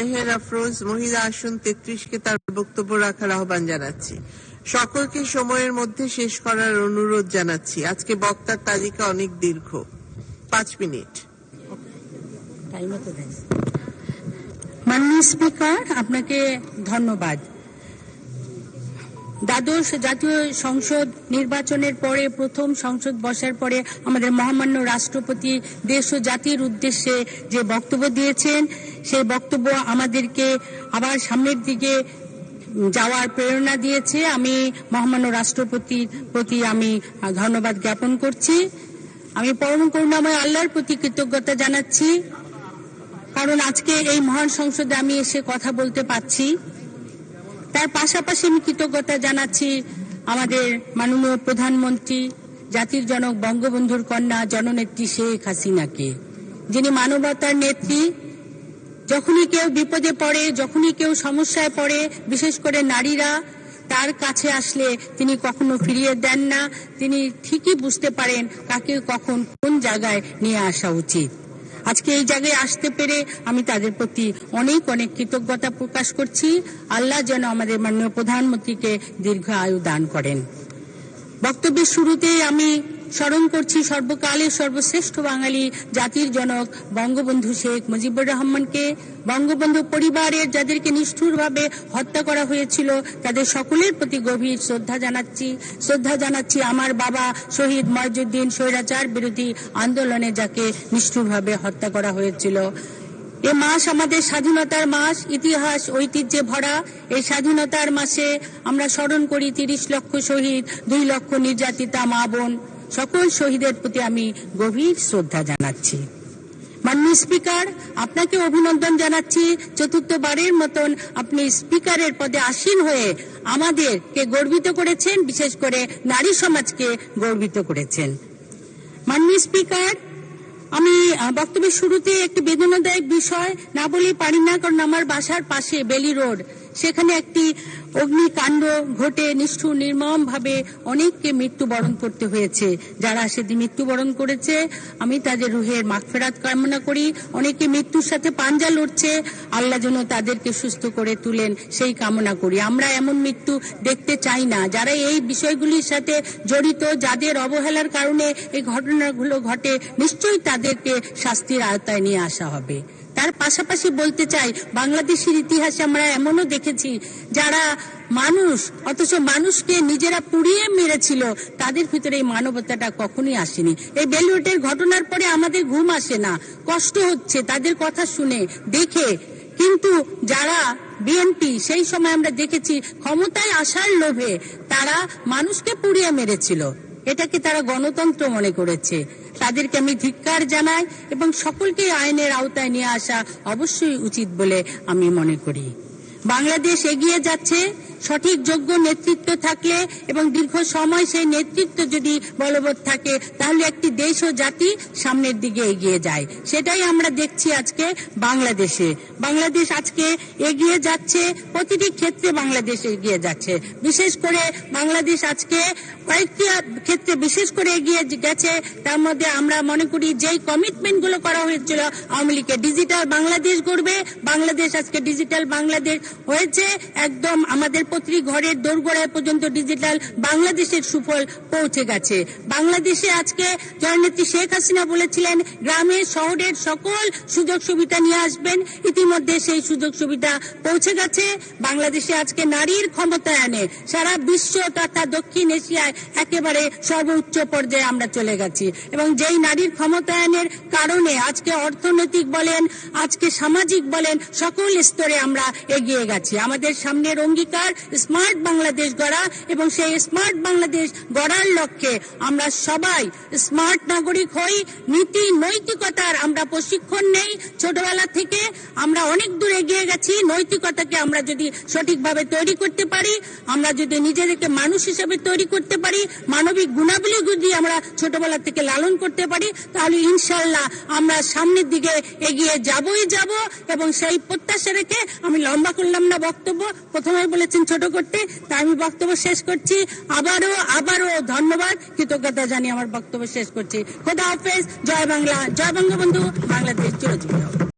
মেহের আফরোজ, মহিলা আসন তেত্রিশকে তার বক্তব্য রাখার আহ্বান জানাচ্ছি। সকলকে সময়ের মধ্যে শেষ করার অনুরোধ জানাচ্ছি। আজকে বক্তার তালিকা অনেক দীর্ঘ। পাঁচ মিনিট। মাননীয় স্পিকার, আপনাকে ধন্যবাদ। দ্বাদশ জাতীয় সংসদ নির্বাচনের পরে, প্রথম সংসদ বসার পরে আমাদের মহামান্য রাষ্ট্রপতি দেশ ও জাতির উদ্দেশ্যে যে বক্তব্য দিয়েছেন, সেই বক্তব্য আমাদেরকে আবার সামনের দিকে যাওয়ার প্রেরণা দিয়েছে। আমি মহামান্য রাষ্ট্রপতির প্রতি আমি ধন্যবাদ জ্ঞাপন করছি। আমি পরম করুণাময় আল্লাহর প্রতি কৃতজ্ঞতা জানাচ্ছি। কারণ আজকে এই মহান সংসদে আমি এসে কথা বলতে পারছি। তার পাশাপাশি আমি কৃতজ্ঞতা জানাচ্ছি আমাদের মাননীয় প্রধানমন্ত্রী, জাতির জনক বঙ্গবন্ধুর কন্যা জননেত্রী শেখ হাসিনাকে, যিনি মানবতার নেত্রী। যখনই কেউ বিপদে পড়ে, যখনই কেউ সমস্যায় পড়ে, বিশেষ করে নারীরা, তার কাছে আসলে তিনি কখনো ফিরিয়ে দেন না। তিনি ঠিকই বুঝতে পারেন কাকে কখন কোন জায়গায় নিয়ে আসা উচিত। আজকে এই জায়গায় আসতে পেরে আমি তাদের প্রতি অনেক অনেক কৃতজ্ঞতা প্রকাশ করছি। আল্লাহ যেন আমাদের মাননীয় প্রধানমন্ত্রীকে দীর্ঘ আয়ু দান করেন। বক্তব্যের শুরুতেই আমি স্মরণ করছি সর্বকালের সর্বশ্রেষ্ঠ বাঙালি জাতির জনক বঙ্গবন্ধু শেখ মুজিবুর রহমানকে। বঙ্গবন্ধু পরিবারের যাদেরকে নিষ্ঠুরভাবে হত্যা করা হয়েছিল, তাদের সকলের প্রতি গভীর শ্রদ্ধা জানাচ্ছি। শ্রদ্ধা জানাচ্ছি আমার বাবা শহীদ ময়জুদ্দিন স্বৈরাচার বিরোধী আন্দোলনে যাকে নিষ্ঠুরভাবে হত্যা করা হয়েছিল। এ মাস আমাদের স্বাধীনতার মাস, ইতিহাস, ঐতিহ্যে ভরা। এই স্বাধীনতার মাসে আমরা স্মরণ করি তিরিশ লক্ষ শহীদ, দুই লক্ষ নির্যাতিতা মা বোন। সকল শহীদের প্রতি আমি গভীর শ্রদ্ধা জানাচ্ছি। মাননীয় স্পিকার, আপনাকে অভিনন্দন জানাচ্ছি। চতুর্থবারের মতন আপনি স্পিকারের পদে আসীন হয়ে আমাদেরকে গর্বিত করেছেন, বিশেষ করে নারী সমাজকে গর্বিত করেছেন। মাননীয় স্পিকার, আমি বক্তব্যের শুরুতে একটি বেদনাদায়ক বিষয় না বলেই পারি না, কারণ আমার বাসার পাশে বেলি রোড। সেখানে একটি অগ্নিকাণ্ড ঘটে, নিষ্ঠুর নির্মম ভাবে অনেককে মৃত্যুবরণ করতে হয়েছে। যারা সেদিন মৃত্যুবরণ করেছে, আমি তাদের রুহের মাগফেরাত কামনা করি। অনেকে মৃত্যুর সাথে পাঞ্জা লড়ছে, আল্লাহ যেন তাদেরকে সুস্থ করে তুলেন, সেই কামনা করি। আমরা এমন মৃত্যু দেখতে চাই না। যারা এই বিষয়গুলির সাথে জড়িত, যাদের অবহেলার কারণে এই ঘটনাগুলো ঘটে, নিশ্চয়ই তাদেরকে শাস্তির আওতায় নিয়ে আসা হবে। তার পাশাপাশি বলতে চাই, বাংলাদেশের ইতিহাসে আমরা এমনও দেখেছি, যারা মানুষ, অথচ মানুষকে নিজেরা পুড়িয়ে মেরেছিল, তাদের ভিতরে এই মানবতাটা কখনোই আসেনি। এই বেলুটের ঘটনার পরে আমাদের ঘুম আসে না, কষ্ট হচ্ছে তাদের কথা শুনে, দেখে। কিন্তু যারা বিএনপি, সেই সময় আমরা দেখেছি, ক্ষমতায় আসার লোভে তারা মানুষকে পুড়িয়ে মেরেছিল। এটাকে তারা গণতন্ত্র মনে করেছে। তাদেরকে আমি ধিক্কার জানাই এবং সকলকে আইনের আওতায় নিয়ে আসা অবশ্যই উচিত বলে আমি মনে করি। বাংলাদেশ এগিয়ে যাচ্ছে। সঠিক যোগ্য নেতৃত্ব থাকলে এবং দীর্ঘ সময় সেই নেতৃত্ব যদি বলবৎ থাকে, তাহলে একটি দেশ ও জাতি সামনের দিকে এগিয়ে যায়। সেটাই আমরা দেখছি আজকে বাংলাদেশে। বাংলাদেশ আজকে এগিয়ে যাচ্ছে, প্রতিটি ক্ষেত্রে বাংলাদেশ এগিয়ে যাচ্ছে। বিশেষ করে বাংলাদেশ আজকে কয়েকটি ক্ষেত্রে বিশেষ করে এগিয়ে গেছে। তার মধ্যে আমরা মনে করি যেই কমিটমেন্টগুলো করা হয়েছিল আওয়ামী লীগের ডিজিটাল বাংলাদেশ গড়বে, বাংলাদেশ আজকে ডিজিটাল বাংলাদেশ হয়েছে। একদম আমাদের প্রতিটি ঘরের দোরগোড়ায় পর্যন্ত ডিজিটাল বাংলাদেশের সুফল পৌঁছে গেছে। বাংলাদেশে আজকে জননেত্রী শেখ হাসিনা বলেছিলেন, গ্রামে, শহরের সকল সুযোগ সুবিধা নিয়ে আসবেন। ইতিমধ্যে সেই সুযোগ সুবিধা পৌঁছে গেছে। বাংলাদেশে আজকে নারীর ক্ষমতায়নে সারা বিশ্ব তথা দক্ষিণ এশিয়ায় একেবারে সর্বোচ্চ পর্যায়ে আমরা চলে গেছি। এবং যেই নারীর ক্ষমতায়নের কারণে আজকে অর্থনৈতিক বলেন, আজকে সামাজিক বলেন, সকল স্তরে আমরা এগিয়ে গেছি। আমাদের সামনের অঙ্গীকার স্মার্ট বাংলাদেশ গড়া এবং সেই স্মার্ট বাংলাদেশ গড়ার লক্ষ্যে আমরা সবাই স্মার্ট নাগরিক হই, নীতি, নৈতিকতার আমরা প্রশিক্ষণ নেই। ছোটবেলা থেকে আমরা অনেক দূর এগিয়ে গেছি, নৈতিকতাকে আমরা যদি সঠিকভাবে তৈরি করতে পারি, আমরা যদি নিজেদেরকে মানুষ হিসেবে তৈরি করতে পারি, মানবিক গুণাবলী যদি আমরা ছোটবেলা থেকে লালন করতে পারি, তাহলে ইনশাল্লাহ আমরা সামনের দিকে এগিয়ে যাবই যাব এবং সেই প্রত্যাশা রেখে আমি লম্বা করলাম না বক্তব্য। প্রথমে বলেছেন ছোট করতে, তাই আমি বক্তব্য শেষ করছি। আবারও আবারও ধন্যবাদ, কৃতজ্ঞতা জানিয়ে আমার বক্তব্য শেষ করছি। খোদা হাফেজ, জয় বাংলা। জয় বঙ্গবন্ধু, বাংলাদেশ চিরজীবী।